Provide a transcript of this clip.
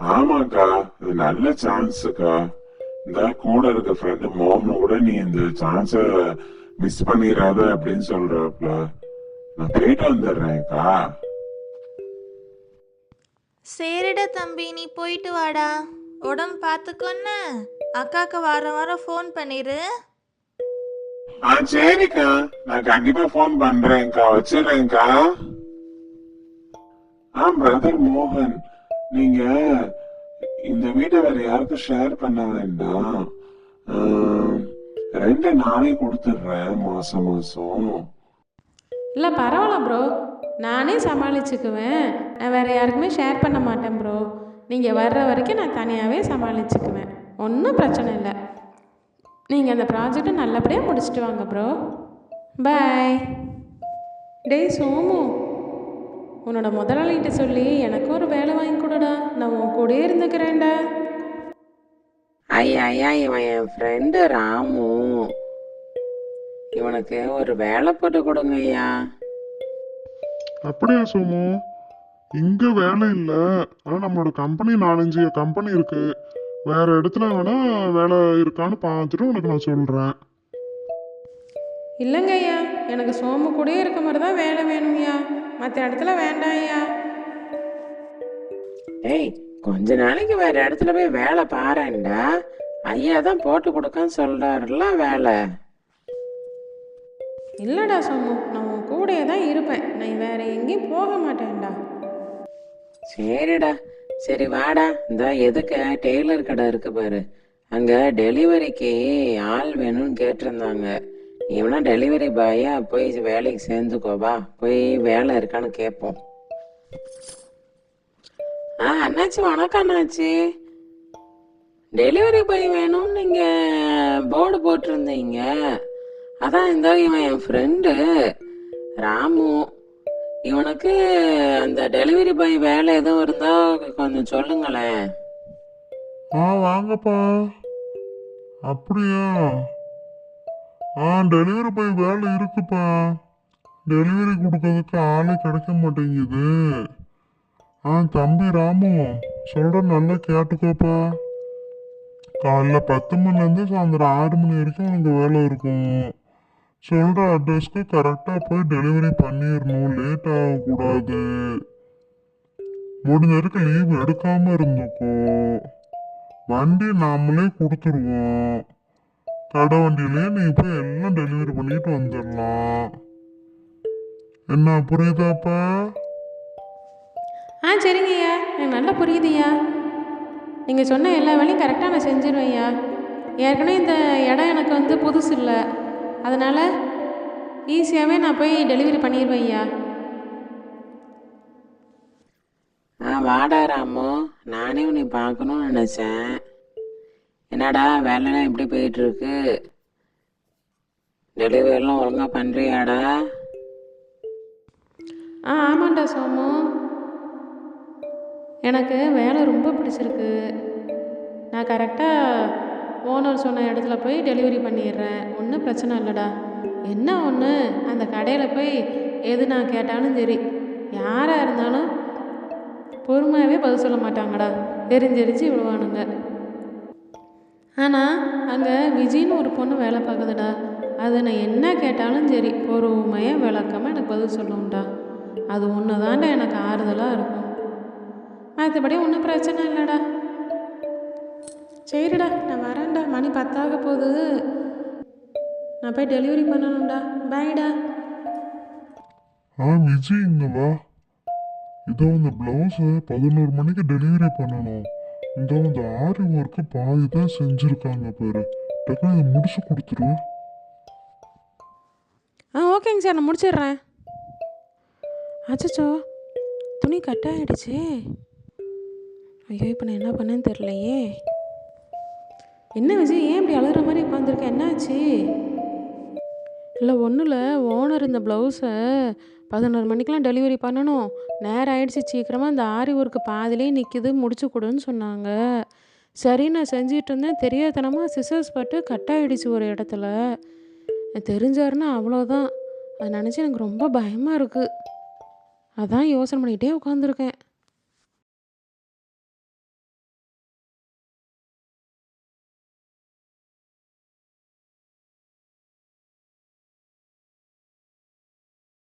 ஆமாக்கா இது நல்ல சான்ஸுக்கா இந்த கூட இருக்க ஃப்ரெண்டு மோம கூட நீ இந்த சான்ஸ மிஸ் பண்ணிடாத அப்படின்னு சொல்றாப்ல. நான் போயிட்டு வந்துடுறேன்க்கா. சரிடா தம்பி நீ போயிட்டு வாடா. உடம்பு பார்த்துக்கோன்னு அக்காவுக்கு வாரம் வாரம் ஃபோன் பண்ணிடு ஆ சரிக்கா. நான் கண்டிப்பா ஃபோன் பண்றேன்க்கா. வச்சிடுறேன்க்கா. ஆ பிரதர் மோகன். நீங்க இந்த வீட்டை வேற யாருக்கும் ஷேர் பண்ண வேண்டாம் ரெண்டு நானே கொடுத்துடுறேன் மாசம் மாசம். இல்லை பரவாயில்ல ப்ரோ நானே சமாளிச்சுக்குவேன். நான் வேறு யாருக்குமே ஷேர் பண்ண மாட்டேன் ப்ரோ நீங்கள் வர்ற வரைக்கும் நான் தனியாகவே சமாளிச்சுக்குவேன். ஒன்றும் பிரச்சனை இல்லை. நீங்கள் அந்த ப்ராஜெக்டை நல்லபடியாக முடிச்சுட்டு வாங்க ப்ரோ பாய் டேய் சோமு. உன்னோட முதலாளிகிட்ட சொல்லி எனக்கு ஒரு வேலை வாங்கி கொடு. ஐயா இவன் என் ஃப்ரெண்டு ராமு? இவனுக்கு ஒரு வேலை போட்டு கொடுங்க ஐயா. அப்படியா சோமு? இங்க வேலை இல்ல. ஆனா நம்மளோட கம்பெனி நாலஞ்சு கம்பெனி இருக்கு. வேற இடத்துல வேணா வேலை இருக்கான்னு பார்த்துட்டு உனக்கு நான் சொல்றேன். இல்லைங்க ஐயா. எனக்கு சோமு கூடயே இருக்க மாதிரி தான் வேலை வேணும்யா மற்ற இடத்துல வேண்டாம் ஐயா. ஏய் கொஞ்ச நாளைக்கு வேற இடத்துல போய் வேலை பாருண்டா ஐயா தான் போட்டு கொடுக்கன்னு சொல்றாருல வேலை. இல்லைடா சோமு நான் உன் கூடயே தான் இருப்பேன். நான் வேற எங்கேயும் போக மாட்டேன்டா. சரிடா சரி வாடா. இந்த எதுக்கு? டெய்லர் கடை இருக்கு பாரு. அங்க டெலிவரிக்கு ஆள் வேணும்னு கேட்டிருந்தாங்க. இவனா டெலிவரி பாயா போய் வேலைக்கு சேர்ந்துக்கோபா போய் வேலை இருக்கான்னு கேட்போம் ஆ அண்ணாச்சி வணக்கம் அண்ணாச்சி. டெலிவரி பாய் வேணும்னு நீங்கள் போர்டு போட்டிருந்தீங்க. அதான் இந்த இவன் என் ஃப்ரெண்டு ராமு. இவனுக்கு அந்த டெலிவரி பாய் வேலை எதுவும் இருந்தால் கொஞ்சம் சொல்லுங்களேன். ஆ வாங்கப்பா. அப்படியா? ஆ டெலிவரி பாய் வேலை இருக்குப்பா. டெலிவரி கொடுக்கறதுக்கு ஆளே கிடைக்க மாட்டேங்குது. ஆ தம்பி ராமு சொல்கிற நல்லா கேட்டுக்கோப்பா. காலைல பத்து மணிலேருந்து சாயந்தரம் ஆறு மணி வரைக்கும் உனக்கு வேலை இருக்கும். சொல்கிற அட்ரஸ்க்கு கரெக்டாக போய் டெலிவரி பண்ணிடணும் லேட் ஆகக்கூடாது. முடிஞ்ச வரைக்கும் லீவ் எடுக்காமல் இருந்துக்கோ. வண்டி நாமளே கொடுத்துருவோம். கடை வண்டியிலே நீ போய் எல்லாம் டெலிவரி பண்ணிட்டு வந்துடலாம் என்ன புரியுதாப்பா? ஆ சரிங்கய்யா. எனக்கு நல்லா புரியுதுய்யா. நீங்கள் சொன்ன எல்லா வேலையும் கரெக்டாக நான் செஞ்சிருவேன் ஐயா ஏற்கனவே இந்த இடம் எனக்கு வந்து புதுசு இல்லை. அதனால் ஈஸியாகவே நான் போய் டெலிவரி பண்ணிடுவேன் ஐயா ஆ வாடா ராமு. நானே உன்னை பார்க்கணும்னு நினைச்சேன். என்னடா வேலைலாம் எப்படி போயிட்டு இருக்கு டெலிவரி எல்லாம் ஒழுங்கா பண்றியாடா? ஆ ஆமாண்டா சோமு. எனக்கு வேலை ரொம்ப பிடிச்சிருக்கு. நான் கரெக்டாக ஓனர் சொன்ன இடத்துல போய் டெலிவரி பண்ணிடுறேன். ஒன்றும் பிரச்சனை இல்லைடா. என்ன ஒன்று அந்த கடையில் போய் எது நான் கேட்டாலும் சரி. யாராக இருந்தாலும் பொறுமையாகவே பதில் சொல்ல மாட்டாங்கடா. எரிஞ்செரிஞ்சு விழுவானுங்க. விடுவானுங்க ஆனால் அங்கே விஜின்னு ஒரு பொண்ணு வேலை பார்க்குதுடா. அது நான் என்ன கேட்டாலும் சரி பொறுமையாக விளக்கமாக எனக்கு பதில் சொல்லும்டா அது ஒன்று தான்டா எனக்கு ஆறுதலாக இருக்கும். மற்றபடி ஒன்றும் பிரச்சனை இல்லைடா. சரிடா நான் வரேன்டா. மணி பத்தாக போகுது. நான் போய் டெலிவரி பண்ணணும்டா. பாய்டா ஆ விஜய் இங்க வா. இதோ இந்த பிளவுஸை பதினோரு மணிக்கு டெலிவரி பண்ணணும். இந்த இந்த ஆரி ஒர்க்கு பாதி தான் செஞ்சுருக்காங்க பாரு. டக்குனு இதை முடிச்சு கொடுத்துரு. ஆ ஓகேங்க சார் நான் முடிச்சிடுறேன். அச்சச்சோ துணி கட் ஆகிடுச்சு ஐயோ இப்போ நான் என்ன பண்ணேன்னு தெரிலையே என்ன விஜய் ஏன் இப்படி அழுகிற மாதிரி உட்காந்துருக்கேன் என்னாச்சு? இல்லை ஒன்றும் இல்லை ஓனர் இந்த ப்ளவுஸை பதினோரு மணிக்கெலாம் டெலிவரி பண்ணணும். நேரம் ஆயிடுச்சு சீக்கிரமாக இந்த ஆரி ஒர்க்கு பாதிலே நிற்கிது முடிச்சு கொடுன்னு சொன்னாங்க. சரி நான் செஞ்சிட்டு இருந்தேன். தெரியாதனமாக சிசர்ஸ் பட்டு கட் ஆகிடுச்சு ஒரு இடத்துல. தெரிஞ்சாருன்னா அவ்வளோதான் அதை நினச்சி எனக்கு ரொம்ப பயமாக இருக்குது அதான் யோசனை பண்ணிகிட்டே உட்காந்துருக்கேன்